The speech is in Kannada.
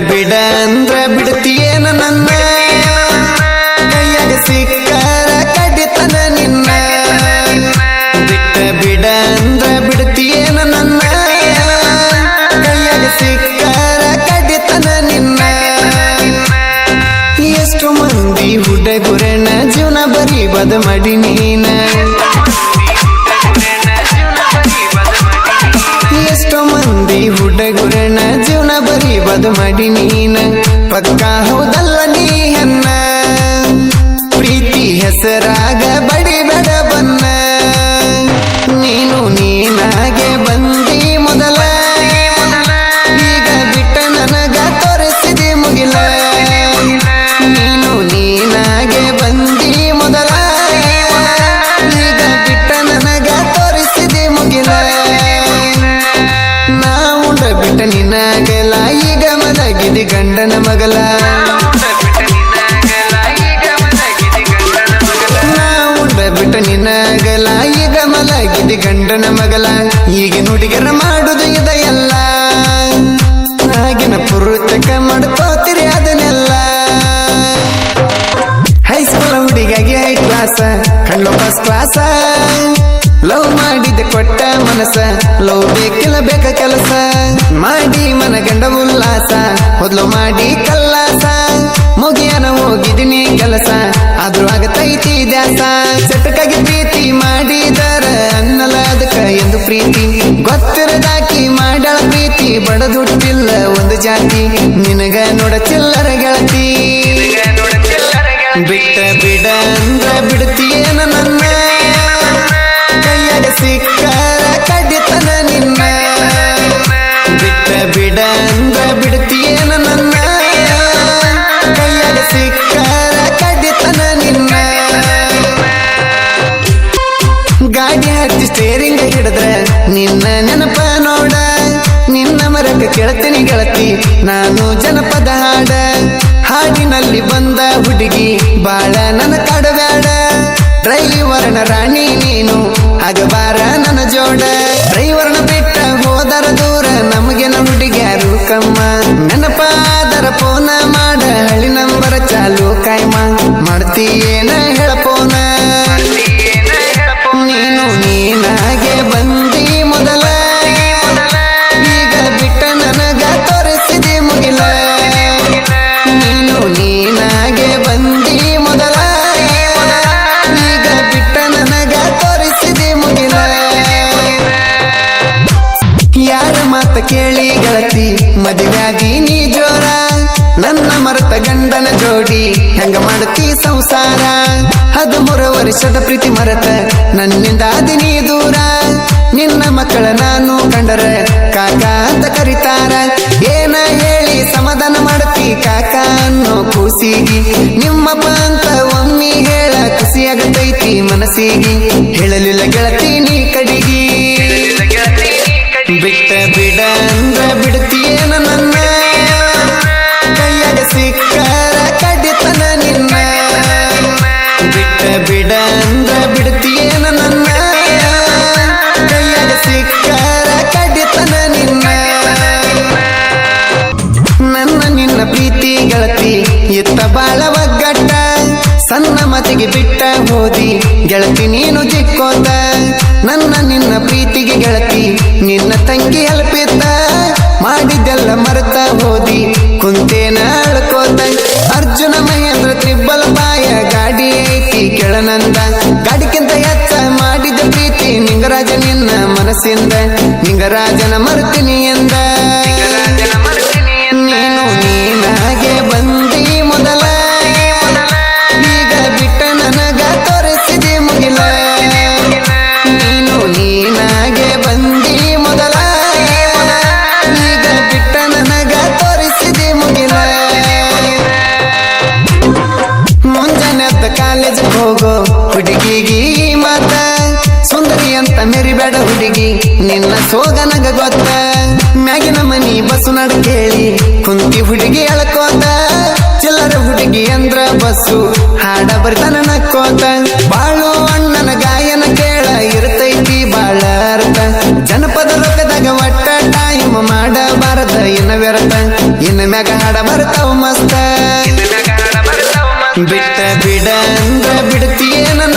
ಬಿಡ ಅಂದ್ರ ಬಿಡ್ತೀಯೇನ ನನ್ನ? ಕೈಯಾಗ ಸಿಕ್ಕರ ಕಡಿತನ ನಿನ್ನ? ಬಿಟ್ಟ ಬಿಡ ಅಂದ್ರ ಬಿಡ್ತೀಯೇನ ನನ್ನ? ಕೈಯಾಗ ಸಿಕ್ಕರ ಕಡಿತನ ನಿನ್ನ? ಎಷ್ಟು ಮಂದಿ ಹುಡುಗುರನ ಜೀವನ ಬರೀ ಬದ ಮಡಿ ನೀನ? ಬದ ಮಾಡಿ ನೀನ ಪಕ್ಕ ಹೌದಲ್ಲ ನೀ ಅನ್ನ ಪ್ರೀತಿ ಹೆಸರಾಗ ಮಲಗಿದೆ ಗಂಡನ ಮಗಲ. ಬಿಟ್ಟ ನಿನ್ನಾಗಲ. ಈಗ ಮಲಗಿದಿ ಗಂಡನ ಮಗಲ. ಈಗ ನುಡಿಗರ ಮಾಡುದು ಇದೆಲ್ಲ ಆಗಿನ ಪುರುತಕ ಮಾಡ್ಕೋತೀರಿ ಅದನ್ನೆಲ್ಲ. ಹೈಸ್ಕೂಲ್ ಹುಡುಗಾಗಿ ಹೈ ಕ್ಲಾಸ ಕಣ್ಣು ಫಸ್ಟ್ ಕ್ಲಾಸ ಲವ್ ಮಾಡಿದ ಕೊಟ್ಟ ಮನಸ ಲವ್ ಬೇಕಿಲ್ಲ ಬೇಕ ಕೆಲಸ. ಮಾಡಿ ಮನ ಗಂಡ ಉಲ್ಲಾಸ. ಮೊದ್ಲು ಮಾಡಿ ಕಲ್ಲಾಸ. ಮುಗಿಯನ ಹೋಗಿದ್ದೀನಿ ಕೆಲಸ. ಆದ್ರೂ ಆಗತೈತಿ ದ್ಯಾಸ. ಚಟಕಾಗಿ ಪ್ರೀತಿ ಮಾಡಿದರ ಅನ್ನಲ ಅದಕ್ಕ ಎಂದು ಪ್ರೀತಿ. ಗೊತ್ತಿರದಾಕಿ ಮಾಡಳ ಪ್ರೀತಿ ಬಡದುಟ್ಟಿಲ್ಲ ಒಂದು ಜಾತಿ. ನಿನಗ ನೋಡ ಚಿಲ್ಲರ ಗೆಳತಿ. ಬಿಟ್ಟ ಬಿಡ ಅಂದ್ರ ಬಿಡ್ತೀಯೇನ ನಿನ್ನ ನೆನಪ ನೋಡ, ನಿನ್ನ ಮರಕ್ಕೆ ಕೆಳತೀನಿ ಗೆಳತಿ. ನಾನು ಜನಪದ ಹಾಡ, ಹಾಡಿನಲ್ಲಿ ಬಂದ ಹುಡುಗಿ. ಬಾಳ ನನ್ನ ಕಡಬೇಡ ಡ್ರೈವರ್ನ ರಾಣಿ ನೀನು ಆಗಬಾರ ನನ್ನ ಜೋಡ. ಡ್ರೈವರ್ನ ಬಿಟ್ಟ ಹೋದರ ದೂರ ನಮಗೆ ನಮ್ಮ ಹುಡುಗಿಯಾರು ಕಮ್ಮ. ನೆನಪಾದರ ಫೋನ ಮಾಡ, ಹಳ್ಳಿ ನಂಬರ ಚಾಲು ಕಾಯ್ಮ. ಮಾಡ್ತೀಯೇನ ಮದುವ್ಯಾಗಿ ನೀ ಜೋರ ನನ್ನ ಮರತ ಗಂಡನ ಜೋಡಿ ಹೆಂಗ ಮಾಡುತ್ತಿ ಸಂಸಾರ? ಹದಿಮೂರು ವರ್ಷದ ಪ್ರೀತಿ ಮರತ, ನನ್ನಿಂದ ನೀ ದೂರ. ನಿನ್ನ ಮಕ್ಕಳ ನಾನು ಕಂಡರ, ಕಾಕ ಅಂತ ಕರಿತಾರ. ಏನ ಹೇಳಿ ಸಮಾಧಾನ ಮಾಡತಿ ಕಾಕ ಅನ್ನೋ ಕೂಸಿಗಿ? ನಿಮ್ಮಪ್ಪ ಅಂತ ಒಮ್ಮಿ ಹೇಳ ಖುಷಿಯಾಗತೈತಿ ಮನಸ್ಸಿಗೆ. ಹೇಳಲಿಲ್ಲ ಗೆಳತಿ ನೀ ಕಡಿಗಿ. ಹೋದಿ ಗೆಳತಿ ನೀನು ಚಿಕ್ಕೋತ. ನನ್ನ ನಿನ್ನ ಪ್ರೀತಿಗೆ ಗೆಳತಿ, ನಿನ್ನ ತಂಗಿ ಹೆಲ್ಪಿತ್ತ ಮಾಡಿದ್ದೆಲ್ಲ ಮರೆತ ಹೋದಿ ಕುಂತೇನ ಅಳ್ಕೋತ ಅರ್ಜುನ ಮಹೇಂದ್ರ ತ್ರಿಬ್ಬಲ ಬಾಯ ಗಾಡಿ ಐತಿ ಕೆಳನಂದ. ಗಾಡಿಗಿಂತ ಹೆಚ್ಚ ಮಾಡಿದ ಪ್ರೀತಿ ನಿಂಗರಾಜ ನಿನ್ನ ಮನಸ್ಸಿಂದ. ನಿಂಗರಾಜನ ಮರ್ತೀನಿ ಎಂದ. ಸೋಗ ನಗ ಗೊತ್ತ. ಮ್ಯಾಗಿನ ಮನಿ ಬಸ್ಸು ನಡ ಕೇಳಿ. ಕುಂತಿ ಹುಡುಗಿ ಎಳ್ಕೋತ ಚಿಲ್ಲರ ಹುಡುಗಿ ಅಂದ್ರ ಬಸ್ಸು. ಹಾಡ ಬರ್ತಾನ ನಕ್ಕೋತ. ಬಾಳು ಅಣ್ಣನ ಗಾಯನ ಕೇಳ ಇರ್ತೈತಿ ಬಾಳ ಅರ್ಥ ಜನಪದ ರೊಕ್ಕದಾಗ ಒಟ್ಟ ಟೈಮ್ ಮಾಡಬಾರದ, ಇನ್ನ ವ್ಯರ್ಥ. ಇನ್ನ ಮ್ಯಾಗ ಹಾಡ ಬರ್ತಾವ ಮಸ್ತ. ಬಿಟ್ಟ ಬಿಡ ಅಂದ್ರ ಸಿಕ್ಕ